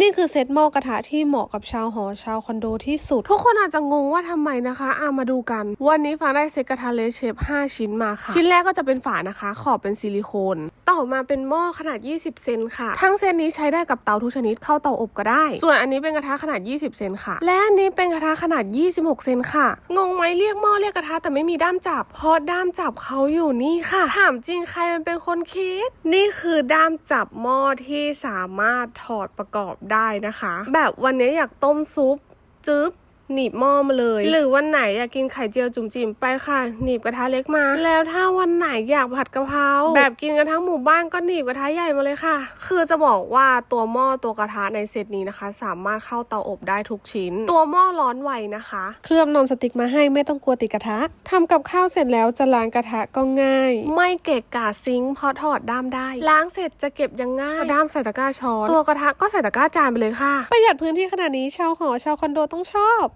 นี่คือเซตหม้อกระทะที่เหมาะกับชาวหอชาวคอนโดที่สุด ทุกคนอาจจะงงว่าทำไมนะคะอามาดูกัน วันนี้ฟ้าได้เซตกระทะเลสเชฟ5 ชิ้นมาค่ะ ชิ้นแรกก็จะเป็นฝานะคะ ขอบเป็นซิลิโคน ต่อมาเป็นหม้อขนาด 20 เซนค่ะ ทั้งเซตนี้ใช้ได้กับเตาทุกชนิดเข้าเตาอบก็ได้ ส่วนอันนี้เป็นกระทะขนาด 20 เซนค่ะ และอันนี้เป็นกระทะขนาด 26 เซนค่ะ งงไหมเรียกหม้อเรียกกระทะแต่ไม่มีด้ามจับ เพราะด้ามจับเขาอยู่นี่ค่ะ ถามจริงใครมันเป็นคนคิด นี่คือด้ามจับหม้อที่สามารถถอดประกอบได้นะคะ แบบวันนี้อยากต้มซุปจึ๊บ หนีบหม้อมาเลย หรือวันไหนอยากกินไข่เจียวจุ่มจิ๋มไปค่ะ หนีบกระทะเล็กมา แล้วถ้าวันไหนอยากผัดกะเพราแบบกินกันทั้งหมู่บ้านก็หนีบกระทะใหญ่มาเลยค่ะ คือจะบอกว่าตัวหม้อตัวกระทะในเซตนี้นะคะ สามารถเข้าเตาอบได้ทุกชิ้น ตัวหม้อร้อนไวนะคะ เคลือบนอนสติกมาให้ไม่ต้องกลัวติดกระทะทำกับข้าวเสร็จแล้วจะล้างกระทะก็ง่าย ไม่เกะกะซิงค์เพราะถอดด้ามได้ ล้างเสร็จจะเก็บยังง่ายเอาด้ามใส่ตะกร้าช้อน ตัวกระทะก็ใส่ตะกร้าจานไปเลยค่ะ ประหยัดพื้นที่ขนาดนี้ชาวหอชาวคอนโดต้องชอบ